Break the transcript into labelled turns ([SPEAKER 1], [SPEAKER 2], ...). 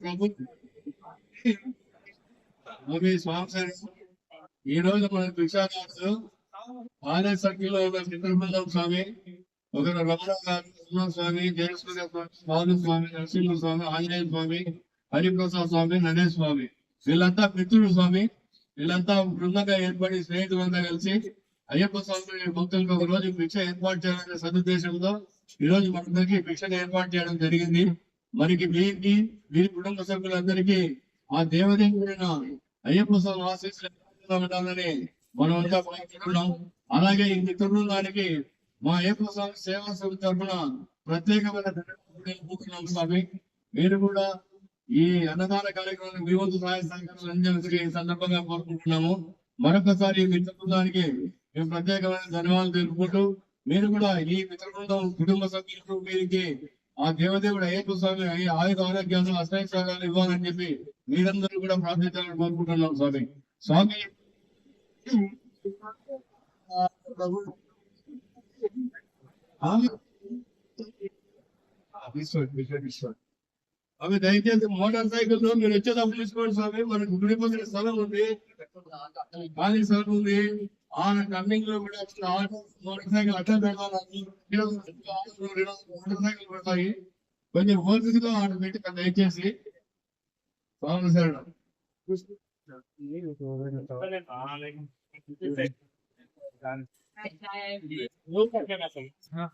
[SPEAKER 1] ప్రభు స్వామి ఈ రోజు మన భిక్షాదాసు ఆర్ఎస్ సర్కిల్ ఒక చంద్రబాబు స్వామి ఒకరు రమణ గారు స్వామి జయసూర్య స్వామి స్వామి స్వామి నరసింహ స్వామి ఆంజనేయ స్వామి హరిప్రసాద్ స్వామి నరేష్ స్వామి వీళ్ళంతా మిత్రుడు స్వామి వీళ్ళంతా బృందంగా ఏర్పడి స్నేహితులంతా కలిసి అయ్యప్ప స్వామి భక్తులకు ఒక రోజు భిక్ష ఏర్పాటు చేయాలనే సదుద్దేశంతో ఈ రోజు మనందరికీ భిక్షను ఏర్పాటు చేయడం జరిగింది. మనకి వీరికి వీరి కుటుంబ సభ్యులందరికీ ఆ దేవదేవుడైన అయ్యప్ప స్వామి ఆశీస్సులు ఉండాలని మనం అంతా కోరుకుంటున్నాం. అలాగే ఈ మిత్రులు బృందానికి మా అయ్యప్ప స్వామి సేవా సభ తరఫున ప్రత్యేకమైన ధన్యవాదాలు స్వామి. మీరు కూడా ఈ అన్నదాన కార్యక్రమాన్ని మీ వంతు సహాయ సహకారాలు అందించాల్సి సందర్భంగా కోరుకుంటున్నాము. మరొకసారి ఈ మిత్ర బృందానికి మేము ప్రత్యేకమైన ధన్యవాదాలు తెలుపుకుంటూ మీరు కూడా ఈ మిత్రబృందం కుటుంబ సభ్యులకు మీరికి ఆ దేవదేవుడు అయ్యప్ప స్వామి అయ్యే ఆయుధ ఆరోగ్యాలు అష్టైశ్వర్యాలు ఇవ్వాలని చెప్పి మీరందరూ కూడా ప్రార్థించాలని కోరుకుంటున్నాం స్వామి. స్వామి అవి దయచేసి మోటార్ సైకిల్లో మీరు వచ్చేటప్పుడు తీసుకోండి స్వామి. మనకు గుడి పక్కన స్థలం ఉంది. ఖాళీ స్థలం ఉంది. ఆ టర్నింగ్లో కూడా అసలు ఆటో మోటార్ సైకిల్ అట్లా పెడతాను మోటార్ సైకిల్ పెడతాయి కొంచెం ఓపికతో ఆడ పెట్టి దయచేసి స్వామి శరణం
[SPEAKER 2] Look at.